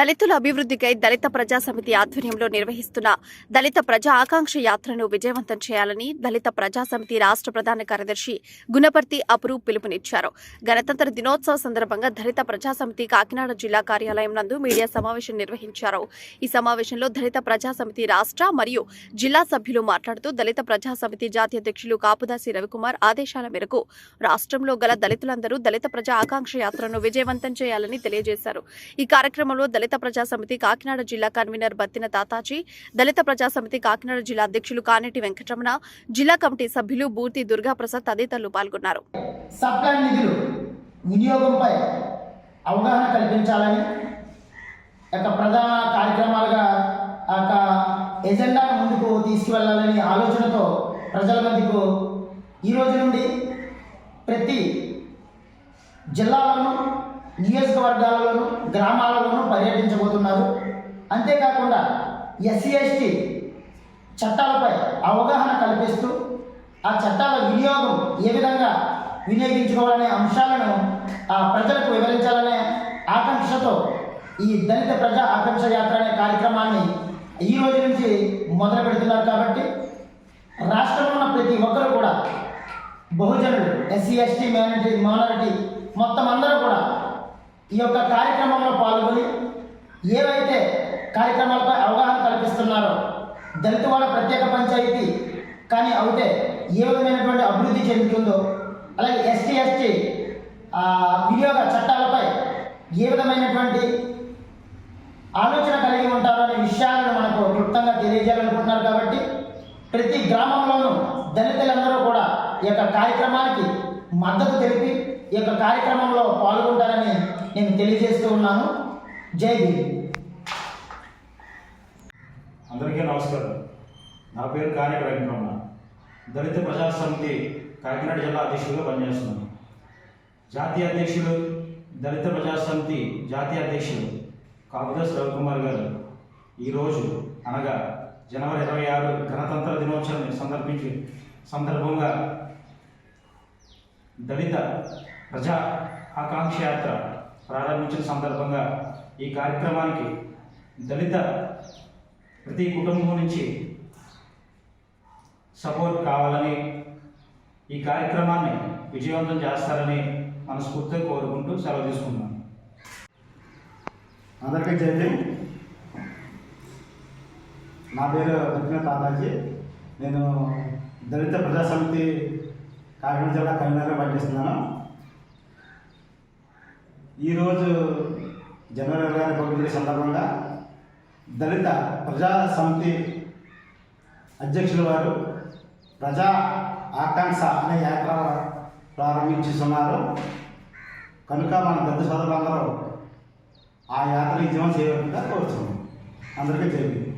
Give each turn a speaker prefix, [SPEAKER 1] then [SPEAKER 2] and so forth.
[SPEAKER 1] దళితుల అభివృద్ధికై దళిత ప్రజా సమితి ఆధ్వర్యంలో నిర్వహిస్తున్న దళిత ప్రజా ఆకాంక్ష యాత్రను విజయవంతం చేయాలని దళిత ప్రజా సమితి రాష్ట్ర ప్రధాన కార్యదర్శి గుణపర్తి అప్రూప్ పిలుపునిచ్చారు. గణతంత్ర దినోత్సవ సందర్భంగా దళిత ప్రజా సమితి కాకినాడ జిల్లా కార్యాలయం నందు మీడియా సమావేశం నిర్వహించారు. ఈ సమావేశంలో దళిత ప్రజా సమితి రాష్ట్ర మరియు జిల్లా సభ్యులు మాట్లాడుతూ దళిత ప్రజా సమితి జాతీయ అధ్యక్షులు కాపుదాసి రవికుమార్ ఆదేశాల మేరకు రాష్ట్రంలో గల దళితులందరూ దళిత ప్రజా ఆకాంక్ష యాత్రను విజయవంతం చేయాలని తెలియజేశారు. ఈ కార్యక్రమంలో దళిత ప్రజా సమితి కాకినాడ జిల్లా కన్వీనర్ బత్తిన తాతాజీ దళిత ప్రజా సమితి కాకినాడ జిల్లా అధ్యక్షులు కానేటి వెంకటరమణ జిల్లా కమిటీ సభ్యులు బూర్తి దుర్గాప్రసాద్ తదితరులు పాల్గొన్నారు.
[SPEAKER 2] వినియోగంపై అవగాహన కల్పించాలని ప్రధాన కార్యక్రమాలుగా ముందుకు తీసుకువెళ్ళాలని ఆలోచనతో ప్రజల మధ్యకు ఈ రోజు నుండి ప్రతి జిల్లాలను నియోజకవర్గాలలోనూ గ్రామాలలోనూ పర్యటించబోతున్నారు. అంతేకాకుండా ఎస్సీ ఎస్టీ చట్టాలపై అవగాహన కల్పిస్తూ ఆ చట్టాల వినియోగం ఏ విధంగా వినియోగించుకోవాలనే అంశాలను ఆ ప్రజలకు వివరించాలనే ఆకాంక్షతో ఈ దళిత ప్రజా ఆకాంక్ష యాత్ర అనే కార్యక్రమాన్ని ఈ రోజు నుంచి మొదలు పెడుతున్నారు కాబట్టి రాష్ట్రంలో ఉన్న ప్రతి ఒక్కరు కూడా బహుజనులు ఎస్సీ ఎస్టీ మైనారిటీ మైనారిటీ మొత్తం అందరూ ఈ యొక్క కార్యక్రమంలో పాల్గొని ఏవైతే కార్యక్రమాలపై అవగాహన కల్పిస్తున్నారో దళిత వాళ్ళ ప్రత్యేక పంచాయతీ కానీ అవుతే ఏ విధమైనటువంటి అభివృద్ధి చెందుతుందో అలాగే ఎస్టీ ఎస్టీ వినియోగ చట్టాలపై ఏ విధమైనటువంటి ఆలోచన కలిగి ఉంటారో అనే విషయాలను మనకు క్లుప్తంగా తెలియజేయాలనుకుంటున్నారు కాబట్టి ప్రతి గ్రామంలోనూ దళితులందరూ కూడా ఈ యొక్క కార్యక్రమానికి మద్దతు తెలిపి ఈ యొక్క కార్యక్రమంలో పాల్గొంటారని నేను తెలియజేస్తూ ఉన్నాను. జై భీమ్.
[SPEAKER 3] అందరికీ నమస్కారం. నా పేరు కానేటి వెంకటరమణ దళిత ప్రజా సమితి కాకినాడ జిల్లా అధ్యక్షుడిగా పనిచేస్తున్నాను. జాతీయ అధ్యక్షులు దళిత ప్రజా సమితి జాతీయ అధ్యక్షులు కాపుదాస్ రవికుమార్ గారు ఈరోజు అనగా జనవరి ఇరవై ఆరు గణతంత్ర దినోత్సవాన్ని సందర్భించి సందర్భంగా దళిత ప్రజా ఆకాంక్ష యాత్ర ప్రారంభించిన సందర్భంగా ఈ కార్యక్రమానికి దళిత ప్రతి కుటుంబం నుంచి సపోర్ట్ కావాలని ఈ కార్యక్రమాన్ని విజయవంతం చేస్తారని మనస్ఫూర్తిగా కోరుకుంటూ సెలవు తీసుకున్నాను
[SPEAKER 4] అందరికీ జై నా పేరు దక్షిణ తాతాజీ. నేను దళిత ప్రజా సమితి కాకినాడ జిల్లా కన్వీనర్గా పనిచేస్తున్నాను. ఈరోజు జనవరి ఇరవై పబ్లిక్ సందర్భంగా దళిత ప్రజా సమితి అధ్యక్షుల వారు ప్రజా ఆకాంక్ష అనే యాత్ర ప్రారంభించుతున్నారు. కనుక మన పెద్ద సోదరులందరూ ఆ యాత్ర విజయం చేయకుండా కోరుతున్నాం. అందరికీ జరిగింది